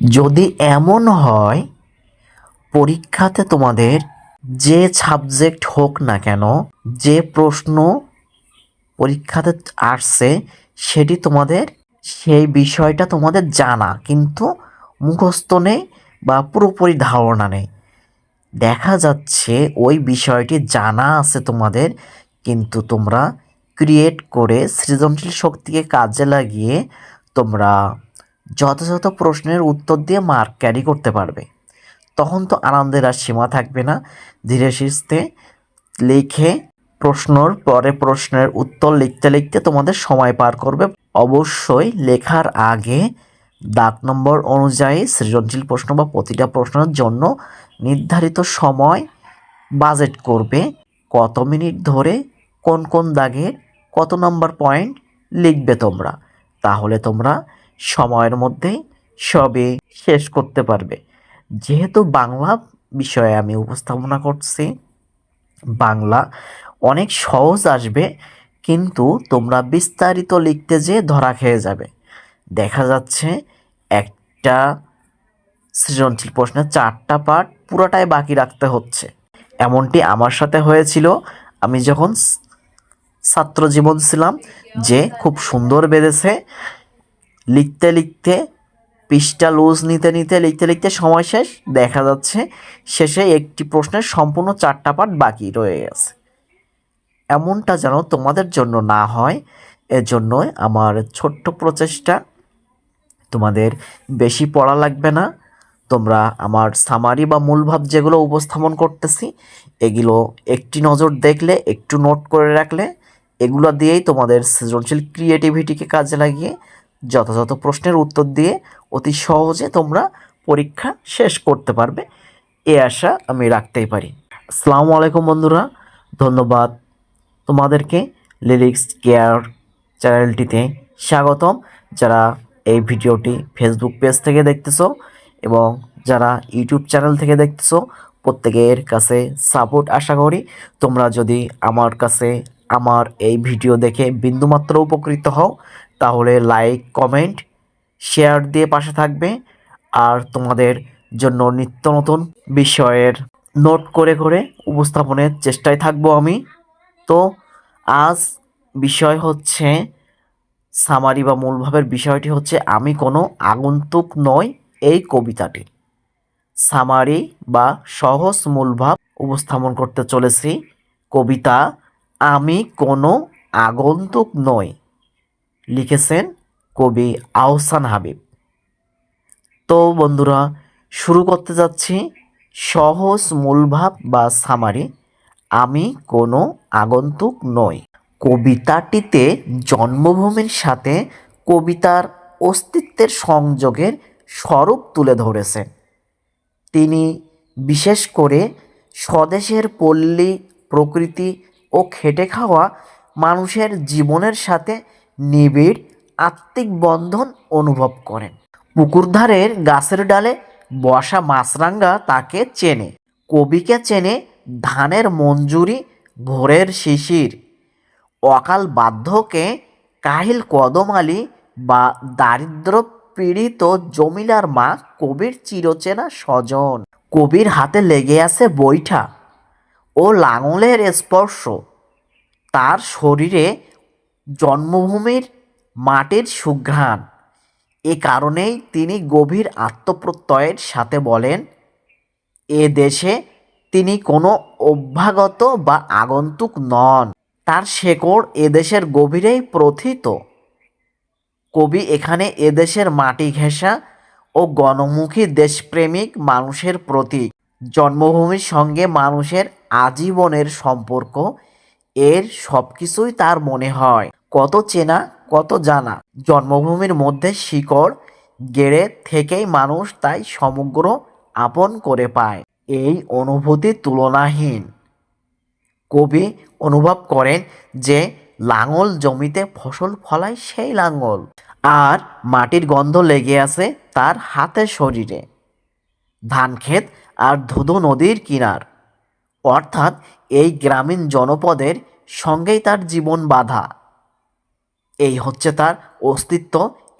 যদি এমন হয়, পরীক্ষাতে তোমাদের যে সাবজেক্ট হোক না কেন, যে প্রশ্ন পরীক্ষাতে আসছে, সেটি তোমাদের, সেই বিষয়টা তোমাদের জানা, কিন্তু মুখস্থ নেই বা পুরোপুরি ধারণা নেই। দেখা যাচ্ছে ওই বিষয়টি জানা আছে তোমাদের, কিন্তু তোমরা ক্রিয়েট করে সৃজনশীল শক্তিকে কাজে লাগিয়ে তোমরা যথাযথ প্রশ্নের উত্তর দিয়ে মার্ক ক্যারি করতে পারবে। তখন তো আনন্দের আর সীমা থাকবে না। ধীরে সুস্থে লিখে প্রশ্নর পরে প্রশ্নের উত্তর লিখতে লিখতে তোমাদের সময় পার করবে। অবশ্যই লেখার আগে দাগ নম্বর অনুযায়ী সৃজনশীল প্রশ্ন বা প্রতিটা প্রশ্নের জন্য নির্ধারিত সময় বাজেট করবে। কত মিনিট ধরে কোন কোন দাগের কত নম্বর পয়েন্ট লিখবে তোমরা। তাহলে তোমরা সময়ের মধ্যেই সবই শেষ করতে পারবে। যেহেতু বাংলা বিষয়ে আমি উপস্থাপনা করছি, বাংলা অনেক সহজ আসবে, কিন্তু তোমরা বিস্তারিত লিখতে যেয়ে ধরা খেয়ে যাবে। দেখা যাচ্ছে একটা সৃজনশীল প্রশ্নের চারটা পার্ট পুরোটাই বাকি রাখতে হচ্ছে। এমনটি আমার সাথে হয়েছিল। আমি যখন ছাত্র জীবন ছিলাম, যে খুব সুন্দর বেঁধেছে লিখতে লিখতে, পৃষ্ঠা লুজ নিতে নিতে, লিখতে লিখতে সময় শেষ, দেখা যাচ্ছে শেষে একটি প্রশ্নের সম্পূর্ণ চারটা পাঠ বাকি রয়ে গেছে। এমনটা যেন তোমাদের জন্য না হয়, এজন্যই আমার ছোট্ট প্রচেষ্টা। তোমাদের বেশি পড়া লাগবে না, তোমরা আমার সামারি বা মূলভাব যেগুলো উপস্থাপন করতেছি, এগুলো একটি নজর দেখলে, একটু নোট করে রাখলে, এগুলো দিয়েই তোমাদের সৃজনশীল ক্রিয়েটিভিটিকে কাজে লাগিয়ে যথাযথ প্রশ্নের উত্তর দিয়ে অতি সহজে তোমরা পরীক্ষা শেষ করতে পারবে। এ আশা আমি রাখতেই পারি। আসসালামু আলাইকুম বন্ধুরা, ধন্যবাদ তোমাদেরকে লিরিক্স কেয়ার চ্যানেলটিতে স্বাগতম। যারা এই ভিডিওটি ফেসবুক পেজ থেকে দেখতেছো এবং যারা ইউটিউব চ্যানেল থেকে দেখতেছো, প্রত্যেকের কাছে সাপোর্ট আশা করি। তোমরা যদি আমার কাছে আমার এই ভিডিও দেখে বিন্দুমাত্র উপকৃত হও তাহলে লাইক কমেন্ট শেয়ার দিয়ে পাশে থাকবে। আর তোমাদের জন্য নিত্য নতুন বিষয়ের নোট করে করে উপস্থাপনের চেষ্টায় থাকব আমি। তো আজ বিষয় হচ্ছে সামারি বা মূলভাবের বিষয়টি হচ্ছে, আমি কোনো আগন্তুক নই এই কবিতাটি। সামারি বা সহজ মূলভাব উপস্থাপন করতে চলেছি। কবিতা, আমি কোনো আগন্তুক নই। লিখেছেন কবি আহসান হাবিব। তো বন্ধুরা, শুরু করতে যাচ্ছি সহজ মূলভাব বা সামারি আমি কোনো আগন্তুক নই। কবিতাটিতে জন্মভূমির সাথে কবিতার অস্তিত্বের সংযোগের স্বরূপ তুলে ধরেছেন। তিনি বিশেষ করে স্বদেশের পল্লী, প্রকৃতি ও খেটে খাওয়া মানুষের জীবনের সাথে নিবিড়, আত্মিক বন্ধন অনুভব করেন। পুকুরধারের গাছের ডালে বসা মাছরাঙ্গা তাকে চেনে। কবিকে চেনে ধানের মঞ্জুরি ভোরের শিশির। অকাল বাধ্যকে কাহিল কদমালি বা দারিদ্র পীড়িত জমিলার মা কবির চিরচেনা স্বজন। কবির হাতে লেগে আছে বৈঠা ও লাঙলের স্পর্শ। তার শরীরে জন্মভূমির মাটির সুঘ্রাণ। এ কারণেই তিনি গভীর আত্মপ্রত্যয়ের সাথে বলেন, এ দেশে তিনি কোনো অভ্যাগত বা আগন্তুক নন। তার শেকড় এদেশের গভীরেই প্রথিত। কবি এখানে এদেশের মাটি ঘেঁষা ও গণমুখী দেশপ্রেমিক মানুষের প্রতীক। জন্মভূমির সঙ্গে মানুষের আজীবনের সম্পর্ক, এর সব কিছুই তার মনে হয়। কত চেনা, কত জানা। জন্মভূমির মধ্যে শিকড় গেড়ে থেকেই মানুষ তাই সমগ্র আপন করে পায়। এই অনুভূতি তুলনাহীন। কবি অনুভব করেন যে লাঙল জমিতে ফসল ফলায় সেই লাঙল আর মাটির গন্ধ লেগে আছে তার হাতে শরীরে। ধান ক্ষেত আর ধুধু নদীর কিনার। অর্থাৎ এই গ্রামীণ জনপদের সঙ্গেই তার জীবন বাধা। এই হচ্ছে তার অস্তিত্ব,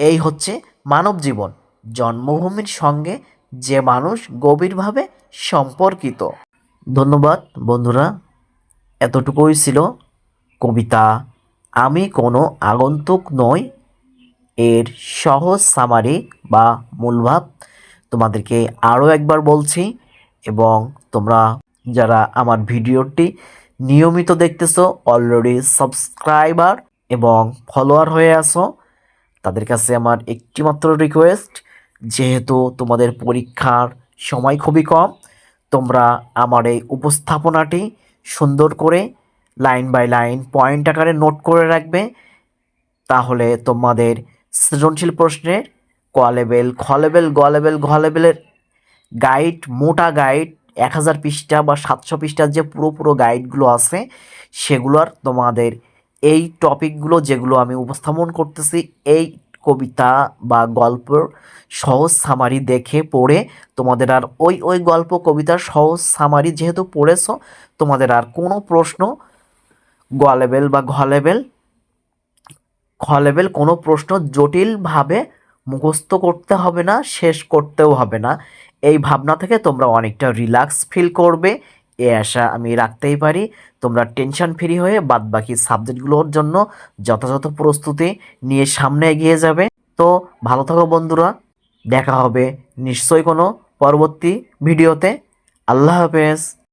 এই হচ্ছে মানব জীবন, জন্মভূমির সঙ্গে যে মানুষ গভীরভাবে সম্পর্কিত। ধন্যবাদ বন্ধুরা, এতটুকুই ছিল কবিতা। আমি কোনো আগন্তুক নই, এর সহজ সামারি বা মূলভাব তোমাদেরকে আরও একবার বলছি এবং তোমরা যারা আমার ভিডিওটি নিয়মিত দেখতেছো অলরেডি সাবস্ক্রাইবার এবং ফলোয়ার হয়ে আসো তাদের কাছে আমার একটিমাত্র রিকোয়েস্ট যেহেতু তোমাদের পরীক্ষার সময় খুবই কম, তোমরা আমার এই উপস্থাপনাটি সুন্দর করে লাইন বাই লাইন পয়েন্ট আকারে নোট করে রাখবে, তাহলে তোমাদের সৃজনশীল প্রশ্নের ক লেভেল খ লেভেল গ লেভেল ঘ লেভেলের গাইড মোটা গাইড এক হাজার পৃষ্ঠা বা সাতশো পৃষ্ঠার যে পুরো পুরো গাইডগুলো আছে, সেগুলোর তোমাদের এই টপিকগুলো যেগুলো আমি উপস্থাপন করতেছি, এই কবিতা বা গল্পের সহজ সামারি দেখে পড়ে তোমাদের আর ওই ওই গল্প কবিতার সহজ সামারি যেহেতু পড়েছো, তোমাদের আর কোনো প্রশ্ন গ লেভেল বা ঘ লেভেল কোনো প্রশ্ন জটিলভাবে মুখস্থ করতে হবে না, শেষ করতেও হবে না। এই ভাবনা থেকে তোমরা অনেকটা রিল্যাক্স ফিল করবে এ আশা আমি রাখতেই পারি। তোমরা টেনশন ফ্রি হয়ে বাদ বাকি সাবজেক্টগুলোর জন্য যথাযথ প্রস্তুতি নিয়ে সামনে এগিয়ে যাবে। তো ভালো থাকো বন্ধুরা, দেখা হবে নিশ্চয়ই কোনো পরবর্তী ভিডিওতে আল্লাহ হাফেজ।